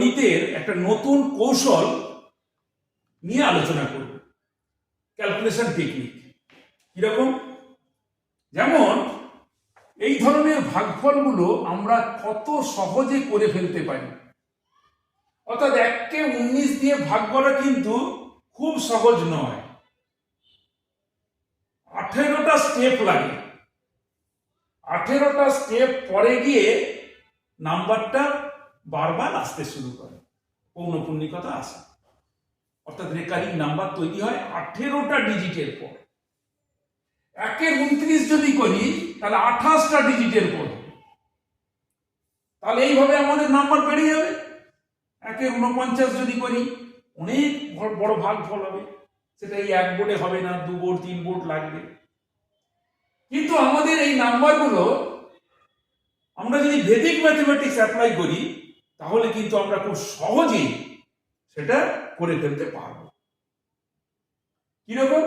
গণিতের একটা নতুন কৌশল নিয়ে আলোচনা করব। ক্যালকুলেশন টেকনিক কীরকম? যেমন, এই ধরনের ভাগফলগুলো আমরা কত সহজে করে ফেলতে পারি। অর্থাৎ এককে উনিশ দিয়ে ভাগ করা কিন্তু খুব সহজ নয়। আঠেরোটা স্টেপ লাগে। আঠেরোটা স্টেপ পরে গিয়ে নাম্বারটা বারবার আসতে শুরু করে। পৌনপুণ্যিকতা আসে অর্থাৎ রেকারিং নাম্বার তৈরি হয় আঠেরোটা ডিজিটের পর। একে উনত্রিশ যদি করি, তাহলে আঠাশটা ডিজিটের পর। তাহলে এইভাবে আমাদের নাম্বার বেড়ে যাবে। একে উনপঞ্চাশ যদি করি, অনেক বড়- ভাগ ফল হবে। সেটা এই এক বোর্ডে হবে না, দু বোর্ড, তিন বোর্ড লাগবে। কিন্তু আমাদের এই নাম্বারগুলো, আমরা যদি ভেদিক ম্যাথমেটিক্স অ্যাপ্লাই করি তাহলে কিন্তু আমরা খুব সহজেই সেটা করে ফেলতে পারব। কীরকম?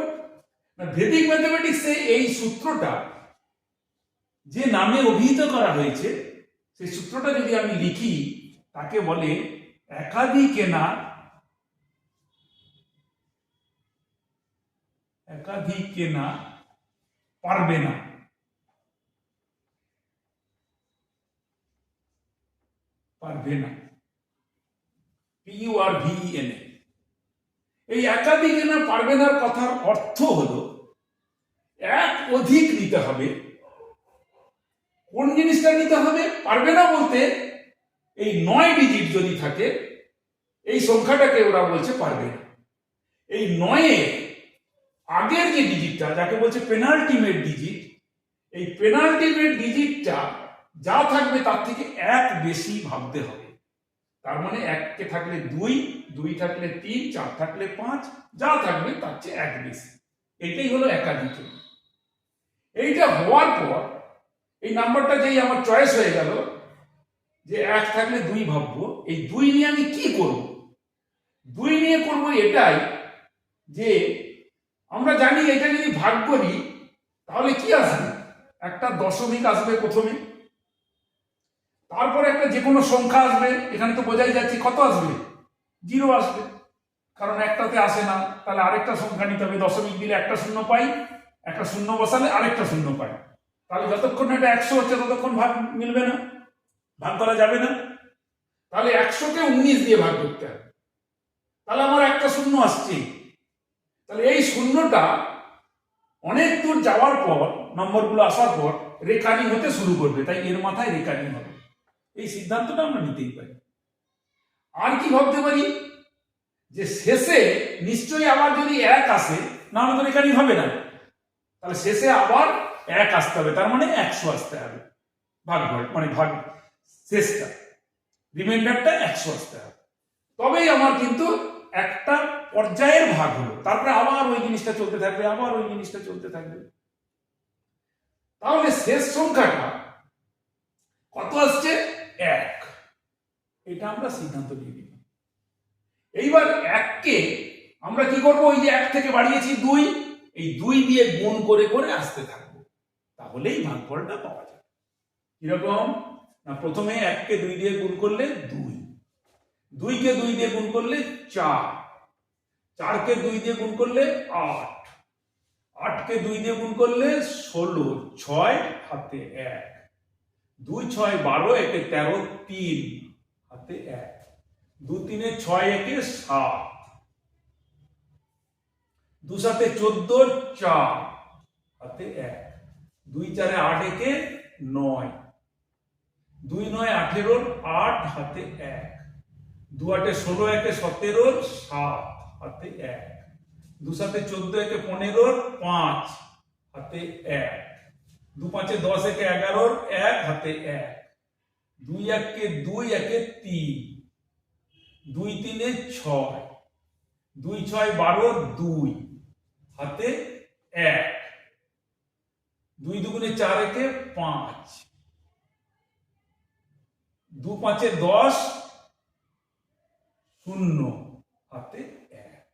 না ভেদিক ম্যাথমেটিক্সে এই সূত্রটা যে নামে অভিহিত করা হয়েছে, সেই সূত্রটা যদি আমি লিখি, তাকে বলে একাধিকেনা একাধিকেনা পারবে না। পারবে না। পিইউ আর ভিইএন এই একাধিক না পারবে না কথার অর্থ হলো, এক অধিক নিতে হবে। কোন জিনিসটা নিতে হবে? পারবে না বলতে এই নয় ডিজিট যদি থাকে, এই সংখ্যাটাকে ওরা বলছে পারবে না। এই নয়ে আগের যে ডিজিটটা যাকে বলছে পেনাল্টিমেট ডিজিট এই পেনাল্টিমেট ডিজিটটা যা থাকবে তার থেকে এক বেশি ভাবতে হবে। তার মানে এককে থাকলে দুই দুই থাকলে তিন, চার থাকলে পাঁচ, যা থাকবে তার চেয়ে এক বেশি। এটাই হলো একাধিক এইটা হওয়ার পর এই নাম্বারটা যেই আমার চয়েস হয়ে গেল যে এক থাকলে দুই ভাববো, এই দুই নিয়ে আমি কি করব? দুই নিয়ে করব এটাই যে আমরা জানি এটা যদি ভাগ করি, তাহলে কি আসবে? একটা দশমিক আসবে প্রথমে। তারপরে একটা যে কোনো সংখ্যা আসবে, এখানে তো বোঝাই যাচ্ছে কত আসবে? জিরো আসবে। কারণ একটাতে আসে না, তাহলে আরেকটা সংখ্যা নিতে হবে। দশমিক দিলে একটা শূন্য পাই, একটা শূন্য বসালে আরেকটা শূন্য পাই। তাহলে যতক্ষণ এটা একশো হচ্ছে, ততক্ষণ ভাগ মিলবে না, ভাগ করা যাবে না। তাহলে একশোকে উনিশ দিয়ে ভাগ করতে হবে। তাহলে আমার একটা শূন্য আসছে। তাহলে এই শূন্যটা অনেক দূর যাওয়ার পর, নম্বরগুলো আসার পর রেকারিং হতে শুরু করবে। তাই এর মাথায় রেকারিং হবে। এই সিদ্ধান্তটা আমরা নিতেই পারি। আর কি ভাবতে পারি? যে শেষে নিশ্চয়ই আবার যদি এক আসে, না তো রেকারিং হবে না। তাহলে শেষে আবার এক আসতে হবে, তার মানে একশো আসতে হবে। ভাগ ভাগ মানে ভাগ, শেষটা। রিমাইন্ডারটা একশো আসতে হবে। তবেই আমার কিন্তু একটা পর্যায়ের ভাগ হলো। তারপরে আবার ওই জিনিসটা চলতে থাকবে, আবার ওই জিনিসটা চলতে থাকবে। তাহলে শেষ সংখ্যাটা কত আসছে? এক। এটা আমরা সিদ্ধান্ত নিয়ে নিব এইবার এককে আমরা কি করব? ওই যে এক থেকে বাড়িয়েছি দুই। এই দুই দিয়ে গুণ করে করে আসতে থাকব। তাহলেই ভাগফলটা পাওয়া যাবে। কীরকম? না, প্রথমে এককে দুই দিয়ে গুণ করলে দুই। দুইকে দুই দিয়ে গুণ করলে চার। চারকে দুই দিয়ে গুণ করলে আট। আটকে দুই দিয়ে গুণ করলে ষোলো। ছয় হাতে এক। দুই ছয় বারো, একে তেরো, তিন। হাতে এক। দু তিনে ছয়, একে সাত। দু সাথে চোদ্দ, চার। হাতে এক। দুই চারে আট, একে নয়। দুই নয়, আঠেরোর আট, হাতে এক। দু আটে ষোলো, একে সতেরোর সাত। হাতে এক। দু সাথে চোদ্দ, একে পনেরোর পাঁচ। হাতে এক। দু পাঁচে দশ একে এগারোর এক, হাতে এক। দুই একে দুই, একে তিন। দুই তিনে ছয়। দুই ছয় বারো, দুই। হাতে এক। দুই দুগুণে চার একে পাঁচ। দু পাঁচে দশ, শূন্য। হাতে এক।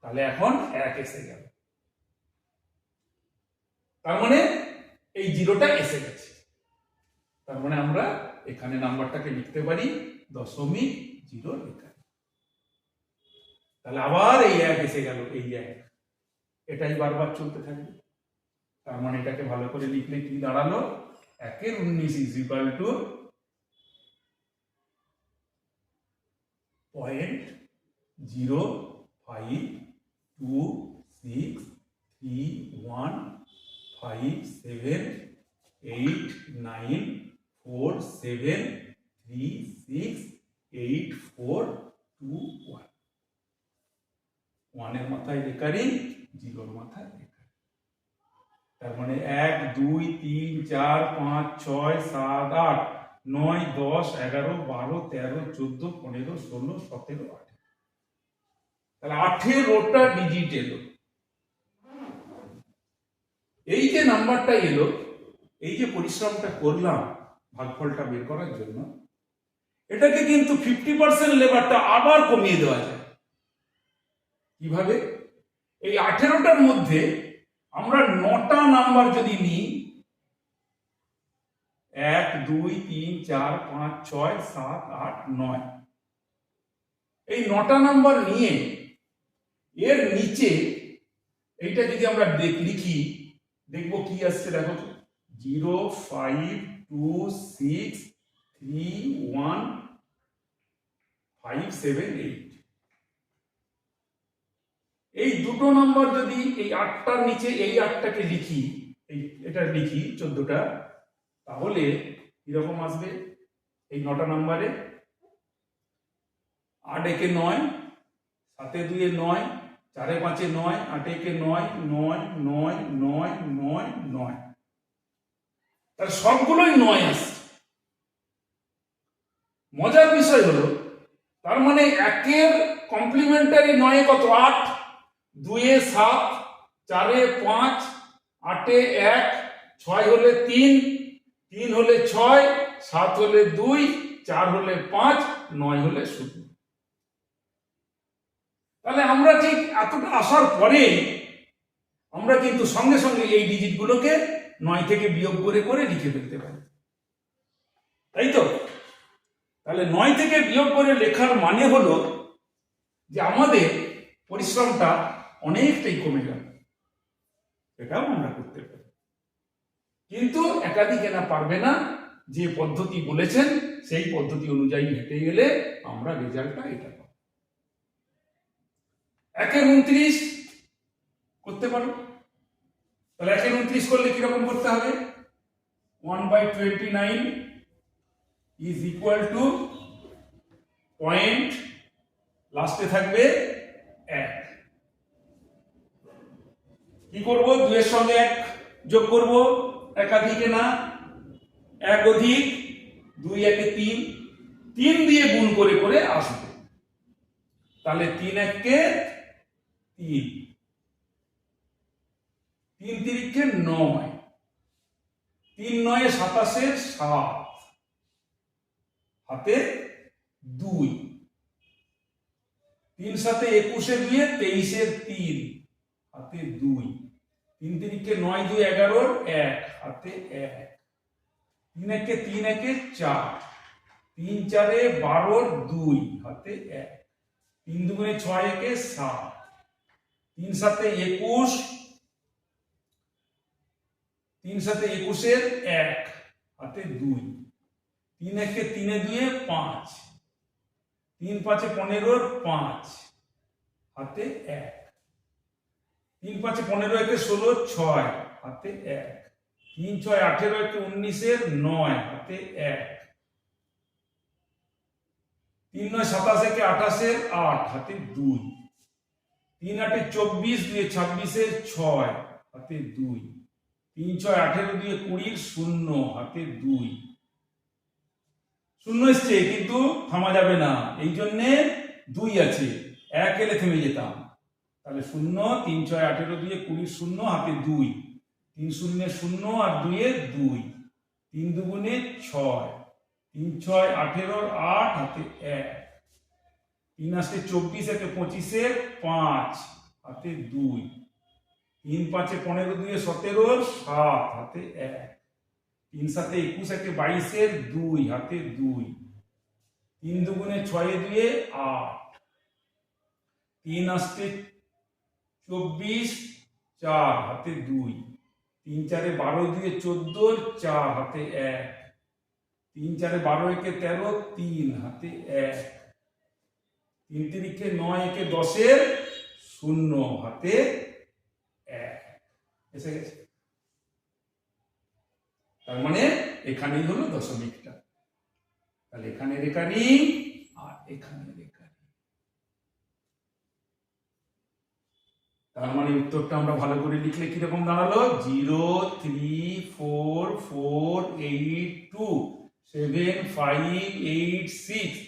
তাহলে এখন এক এসে গেল। তার মানে এই জিরোটা এসে গেছে। তার মানে আমরা এখানে নাম্বারটাকে লিখতে পারি দশমিক জিরো রেখারি তাহলে আবার এই এক এসে গেল, এই এক। এটাই বারবার চলতে থাকবে। তার মানে এটাকে ভালো করে লিখলে কি দাঁড়াল? একের উনিশ is equal to point zero five two six three one five seven eight nine four seven three six eight four two one ওয়ানের মাথায় রেকারিং জিরোর মাথায় রেকারিং তার মানে এক, দুই, তিন, চার, পাঁচ, ছয়, সাত, আট, নয়, দশ, এগারো, বারো, তেরো, চোদ্দ, পনেরো, ষোলো, সতেরো, আঠেরো। তাহলে আঠেরোটা ডিজিট এলো এই যে নাম্বারটা এলো, এই যে পরিশ্রমটা করলাম ভাগফলটা বের করার জন্য, এটাকে কিন্তু ফিফটি পার্সেন্ট লেবারটা আবার কমিয়ে দেওয়া যায়। কীভাবে? এই আঠেরোটার মধ্যে আমরা নটা নাম্বার যদি নিই, এক, দুই, তিন, চার, পাঁচ, ছয়, সাত, আট, নয়। এই নটা নাম্বার নিয়ে এর নিচে এইটা যদি আমরা লিখি দেখব কি আসছে, দেখো zero five two six three one five seven eight. এই দুটো নম্বর যদি এই আটটার নিচে এই আটটাকে লিখি, এই এটা লিখি চোদ্দটা, তাহলে কীরকম আসবে? এই নটা নম্বরে আট একে নয়, সাতে দুয়ে নয় চারে পাঁচে নয়, আটে একে নয় নয় নয় নয় নয় নয়। তার সবগুলোই নয় আসছে। মজার বিষয় হলো, তার মানে একের কমপ্লিমেন্টারি নয় কত? আট, দুয়ে সাত, চারে পাঁচ, আটে এক, ছয় হলে তিন তিন হলে ছয়, সাত হলে দুই, চার হলে পাঁচ, নয় হলে শূন্য। তাহলে আমরা ঠিক এতটা আসার পরে আমরা কিন্তু সঙ্গে সঙ্গে এই ডিজিটগুলোকে নয় থেকে বিয়োগ করে করে লিখে ফেলতে পারি। তাই তো? তাহলে নয় থেকে বিয়োগ করে লেখার মানে হলো যে আমাদের পরিশ্রমটা অনেকটাই কমে গেল। এটাও আমরা করতে পারি। কিন্তু একাধিক এনা পারবে না, যে পদ্ধতি বলেছেন, সেই পদ্ধতি অনুযায়ী হেঁটে গেলে আমরা রেজাল্টটা এটা একের উনত্রিশ করতে পারো। তাহলে একের উনত্রিশ করলে কীরকম করতে হবে? One by twenty nine is equal to point লাস্টে থাকবে এক। কি করব? দুয়ের সঙ্গে এক যোগ করব। একাধিকে না, এক অধিক দুই একে তিন। তিন দিয়ে গুণ করে করে আসবে। তাহলে তিন এককে তিন। তিন তিরিখে নয়। তিন নয়ে সাতাশের সাত। হাতে দুই। তিন সাথে একুশে দুয়ে তেইশের তিন। হাতে দুই। তিন তিরিখে নয় দুই এগারোর এক। হাতে এক। তিন একে তিন একে চার। তিন চারে বারোর দুই। হাতে এক। তিন দুগুণে ছয় একে সাত। তিন সাথে একুশ, তিন সাথে একুশের এক হাতে দুই। তিন একে তিনে দুয়ে পাঁচ। তিন পাঁচে পনেরোর পাঁচ হাতে এক। তিন পাঁচে পনেরো একে ষোলো, ছয় হাতে এক। তিন ছয় আঠেরো একে উনিশের নয় হাতে এক। তিন নয় সাতাশ একে আঠাশের আট হাতে দুই। তিন আটে চব্বিশ দুয়ে ছাব্বিশে ছয়, হাতে দুই। তিন ছয় আঠেরো দুয়ে কুড়ির শূন্য, হাতে দুই। শূন্য এসছে, কিন্তু থামা যাবে না। এই জন্যে দুই আছে। এক এলে থেমে যেতাম। তাহলে শূন্য, তিন ছয় আঠেরো দুয়ে কুড়ির শূন্য, হাতে দুই। তিন শূন্য শূন্য আর দুইয়ে দুই। তিন দুগুণে ছয়। তিন ছয় আঠেরোর আট, হাতে এক। তিন আসতে চব্বিশ, একে পঁচিশের পাঁচ, হাতে দুই। তিন পাঁচে পনেরো, দুয়ে সতেরোর সাত, হাতে এক। তিন সাথে একুশ, একে বাইশের দুই, হাতে দুই। তিন দুগুণে ছয়ে দুয়ে আট। তিন আসতে চব্বিশ, চার, হাতে দুই। তিন চারে বারো, দুয়ে চোদ্দ, চার, হাতে এক। তিন চারে বারো, একে তেরো, তিন, হাতে এক। তিন তিরিখে নয় একে দশের শূন্য হাতে এক। এসে গেছে। তার মানে এখানেই হলো দশমিকটা। তাহলে এখানে রেখানি আর এখানে রেখানি। তার মানে উত্তরটা আমরা ভালো করে লিখলে কীরকম দাঁড়াল? Zero, three, four four, eight, two, seven, five, eight, six.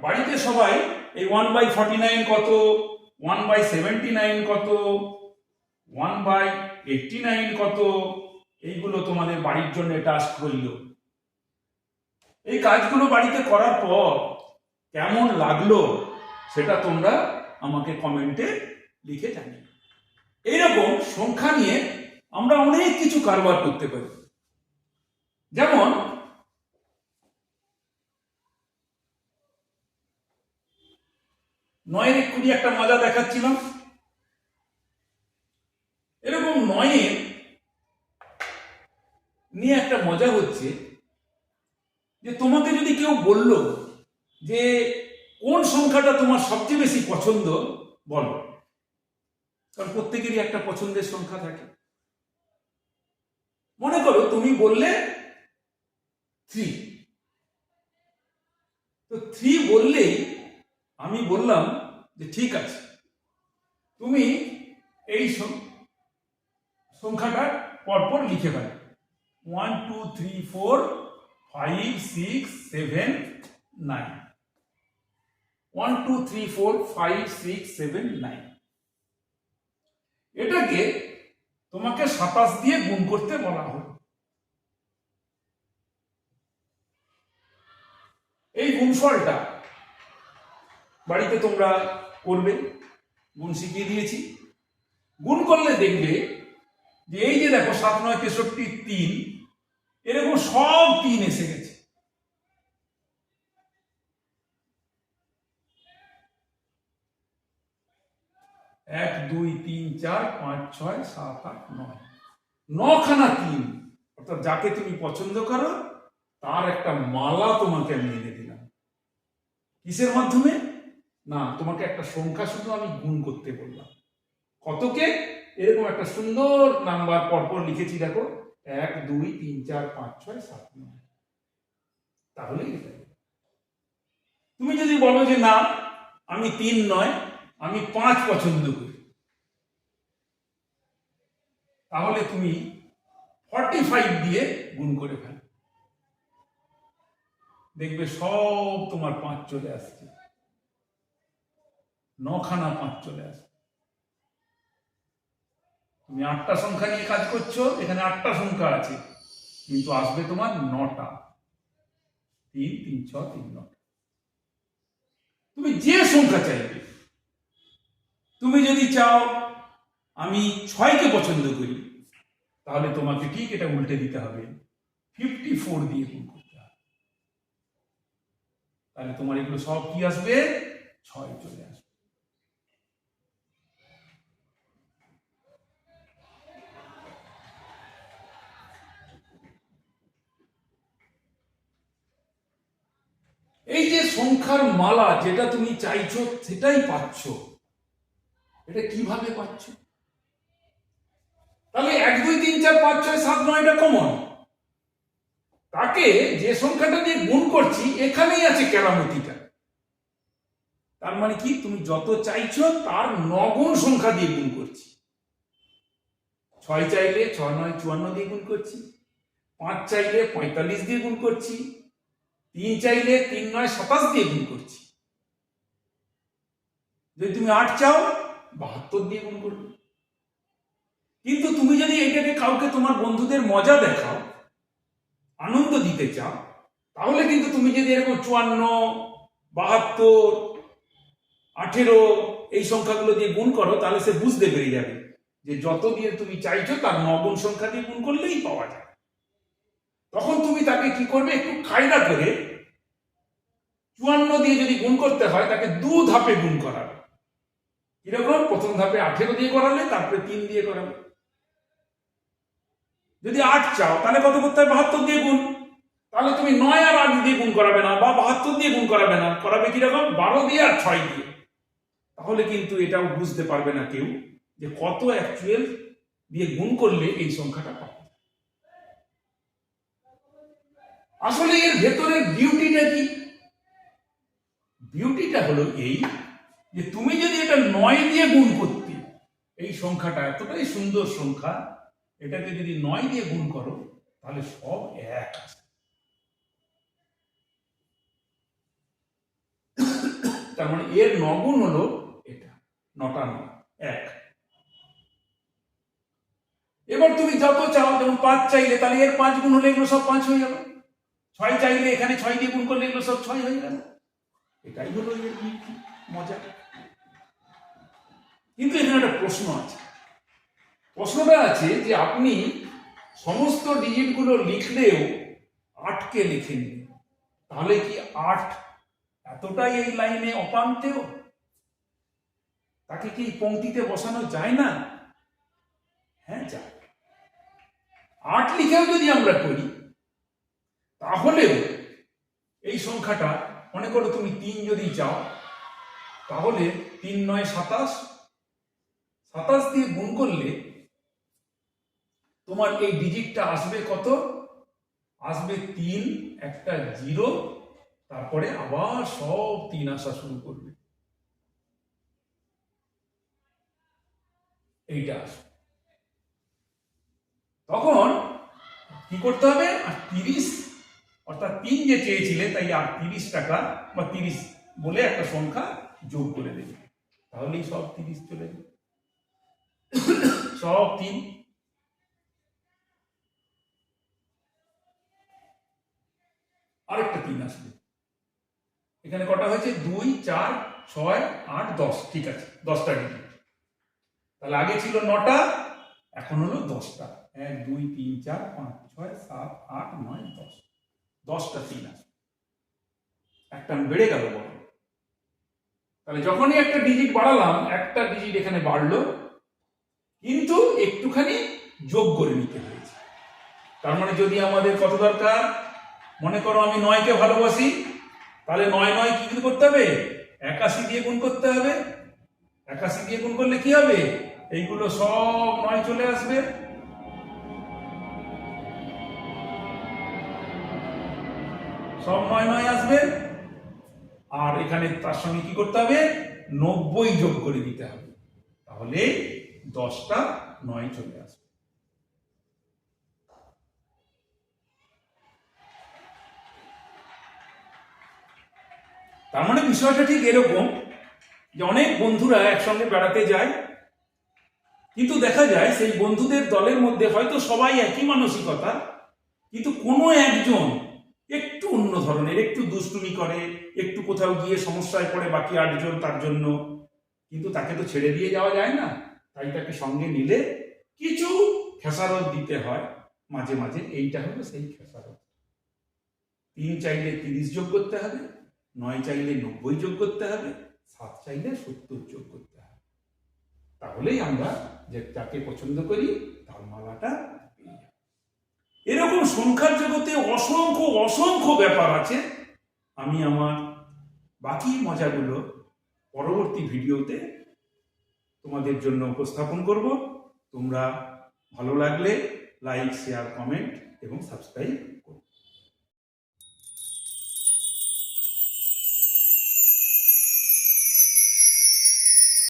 বাড়িতে সবাই এই ওয়ান বাই ফর্টি নাইন কত? ওয়ান বাই সেভেন্টি নাইন কত? ওয়ান বাই এইটটি নাইন কত? এইগুলো তোমাদের বাড়ির জন্য টাস্ক রইল এই কাজগুলো বাড়িতে করার পর কেমন লাগল সেটা তোমরা আমাকে কমেন্টে লিখে জানিও। এইরকম সংখ্যা নিয়ে আমরা অনেক কিছু কারবার করতে পারি। যেমন নয়ের এক্ষুনি একটা মজা দেখাচ্ছিলাম। এরকম নয়ের নিয়ে একটা মজা হচ্ছে যে তোমাকে যদি কেউ বলল যে কোন সংখ্যাটা তোমার সবচেয়ে বেশি পছন্দ, বলো। কারণ প্রত্যেকেরই একটা পছন্দের সংখ্যা থাকে। মনে করো তুমি বললে থ্রি তো থ্রি বললেই আমি বললাম যে ঠিক আছে। তুমি এই সংখ্যাটা পরপর লিখে ফেলো। One two three four five six seven nine one two three four five six seven nine এটাকে তোমাকে সাতাশ দিয়ে গুণ করতে বলা হলো। এই গুণফলটা বাড়িতে তোমরা করবে, গুণ শিখিয়ে দিয়েছি। গুণ করলে দেখবে যে এই যে দেখো সাত, নয়, তেষট্টি, তিন, এরকম সব তিন এসে গেছে। এক, দুই, তিন, চার, পাঁচ, ছয়, সাত, আট, নয়। নখানা তিন। অর্থাৎ যাকে তুমি পছন্দ করো, তার একটা মালা তোমাকে আমি এনে দিলাম। কিসের মাধ্যমে? না, তোমাকে একটা সংখ্যা শুধু আমি গুণ করতে বললাম। কতকে? এরকম একটা সুন্দর নাম্বার পরপর লিখেছি, দেখো। এক, দুই, তিন, চার, পাঁচ, ছয়, সাত, নয়। তাহলে তুমি যদি বলো যে না, আমি তিন নয়, আমি পাঁচ পছন্দ করি। তাহলে তুমি ফর্টি ফাইভ দিয়ে গুণ করে ফেল। দেখবে সব তোমার পাঁচ চলে আসছে। নখানা পাঁচ চলে আসছে তুমি আটটা সংখ্যা নিয়ে কাজ করছ, এখানে আটটা সংখ্যা আছে। কিন্তু আসবে তোমার নটা। তিন তিন, ছ, তিন, নটা। তুমি যে সংখ্যা চাইবে, তুমি যদি চাও আমি ছয়কে পছন্দ করি, তাহলে তোমাকে ঠিক এটা উল্টে দিতে হবে। ফিফটি ফোর দিয়ে গুণ করতে হবে। তাহলে তোমার এগুলো সব কি আসবে? ছয় চলে আসবে। এই যে সংখ্যার মালা যেটা তুমি চাইছো, সেটাই পাচ্ছ। এটা কীভাবে পাচ্ছ? তাহলে এক, দুই, তিন, চার, পাঁচ, ছয়, সাত নয়টা কমন তাকে যে সংখ্যাটা দিয়ে গুণ করছি, এখানেই আছে কেরামতিটা। তার মানে কি? তুমি যত চাইছো, তার নগুণ সংখ্যা দিয়ে গুণ করছি। ছয় চাইলে ছয়, নয়, চুয়ান্ন দিয়ে গুণ করছি। পাঁচ চাইলে পঁয়তাল্লিশ দিয়ে গুণ করছি। তিন চাইলে তিন নয়, সাতাশ দিয়ে গুণ করছি। যদি তুমি আট চাও, বাহাত্তর দিয়ে গুণ করবে। কিন্তু তুমি যদি এটাকে কাউকে তোমার বন্ধুদের মজা দেখাও, আনন্দ দিতে চাও, তাহলে কিন্তু তুমি যদি এরকম চুয়ান্ন, বাহাত্তর, আঠেরো এই সংখ্যাগুলো দিয়ে গুণ করো, তাহলে সে বুঝতে পেরে যাবে যে যত দিয়ে তুমি চাইছো, তার নগুণ সংখ্যা দিয়ে গুণ করলেই পাওয়া যায়। তখন তুমি তাকে কি করবে? একটু কায়দা করে চুয়ান্ন দিয়ে যদি গুণ করতে হয়, তাকে দু ধাপে গুণ করাবে। কীরকম? প্রথম ধাপে আঠেরো দিয়ে করালে, তারপরে তিন দিয়ে করাবে। যদি আট চাও, তাহলে কত করতে হবে? বাহাত্তর দিয়ে গুণ। তাহলে তুমি নয় আর আট দিয়ে গুণ করাবে না, বা বাহাত্তর দিয়ে গুণ করাবে না। করাবে কীরকম? বারো দিয়ে আর ছয় দিয়ে। তাহলে কিন্তু এটাও বুঝতে পারবে না কেউ যে কত অ্যাকচুয়াল দিয়ে গুণ করলে এই সংখ্যাটা পাবে। আসলে এর ভেতরের বিউটিটা কি? বিউটিটা হলো এই যে তুমি যদি এটা নয় দিয়ে গুণ করতে, এই সংখ্যাটা এতটাই সুন্দর সংখ্যা, এটাকে যদি নয় দিয়ে গুণ করো, তাহলে সব এক আসে তার মানে এর নগুণ হলো এটা, নটা নয়, এক। এবার তুমি যত চাও, যেমন পাঁচ চাইলে, তাহলে এর পাঁচ গুণ হলে এগুলো সব পাঁচ হয়ে যাবে। ছয় চাইলে এখানে ছয় দিয়ে গুণ করলে এগুলো সব ছয় হয়ে গেল। এটাই হলো মজা। কিন্তু এখানে একটা প্রশ্ন আছে। প্রশ্নটা আছে যে আপনি সমস্ত ডিজিটগুলো লিখলেও আটকে লিখেন তাহলে কি আট এতটাই এই লাইনে অপান্তেও তাকে কি পংক্তিতে বসানো যায় না? হ্যাঁ যায়। আট লিখেও যদি আমরা করি তাহলেও এই সংখ্যাটা, মনে করো তুমি তিন যদি চাও, তাহলে তিন নয় সাতাশ সাতাশ দিয়ে গুণ করলে তোমার এই ডিজিটটা আসবে কত? আসবে তিন, একটা জিরো, তারপরে আবার সব তিন আসা শুরু করবে। এইটা আসবে। তখন কি করতে হবে? আর তিরিশ অর্থাৎ তিন যে চেয়েছিলে, তাই আর তিরিশ টাকা বা তিরিশ বলে একটা সংখ্যা যোগ করে দেবে। তাহলেই সব তিরিশ চলে যাবে। সব তিন। আরেকটা তিন আসবে। এখানে কটা হয়েছে? দুই, চার, ছয়, আট, দশ। ঠিক আছে, দশটা ডিজিট তাহলে আগে ছিল নটা, এখন হলো দশটা। এক, দুই, তিন, চার, পাঁচ, ছয়, সাত, আট, নয়, দশ। দশটা তিন আছে। একটা বেড়ে গেল বড় তাহলে যখনই একটা ডিজিট বাড়ালাম, একটা ডিজিট এখানে বাড়লো, কিন্তু একটুখানি যোগ করে নিতে হয়েছে। তার মানে যদি আমাদের কত দরকার? মনে করো আমি নয়কে ভালোবাসি, তাহলে নয় নয় কি করতে হবে? একাশি দিয়ে গুণ করতে হবে। একাশি দিয়ে গুণ করলে কি হবে? এইগুলো সব নয় চলে আসবে। সব নয় নয় আসবে। আর এখানে তার সঙ্গে কি করতে হবে? নব্বই যোগ করে দিতে হবে। তাহলে দশটা নয় চলে আসবে। তার মানে বিষয়টা ঠিক এরকম যে অনেক বন্ধুরা একসঙ্গে বেড়াতে যায়। কিন্তু দেখা যায় সেই বন্ধুদের দলের মধ্যে হয়তো সবাই একই মানসিকতা, কিন্তু কোনো একজন অন্য ধরনের, একটু দুষ্টুমি করে, একটু কোথাও গিয়ে সমস্যায় পড়ে বাকি আটজন তার জন্য। কিন্তু তাকে তো ছেড়ে দিয়ে যাওয়া যায় না। তাই তাকে সঙ্গে নিলে কিছু খেসারত দিতে হয়। মাঝে মাঝে এইটা হলো সেই খেসারত। তিন চাইলে তিরিশ যোগ করতে হবে, নয় চাইলে নব্বই যোগ করতে হবে, সাত চাইলে সত্তর যোগ করতে হবে। তাহলেই আমরা যে যাকে পছন্দ করি, তার মালাটা এরকম সংখ্যার জগতে অসংখ্য অসংখ্য ব্যাপার আছে। আমি আমার বাকি মজাগুলো পরবর্তী ভিডিওতে তোমাদের জন্য উপস্থাপন করব। তোমরা ভালো লাগলে লাইক শেয়ার কমেন্ট এবং সাবস্ক্রাইব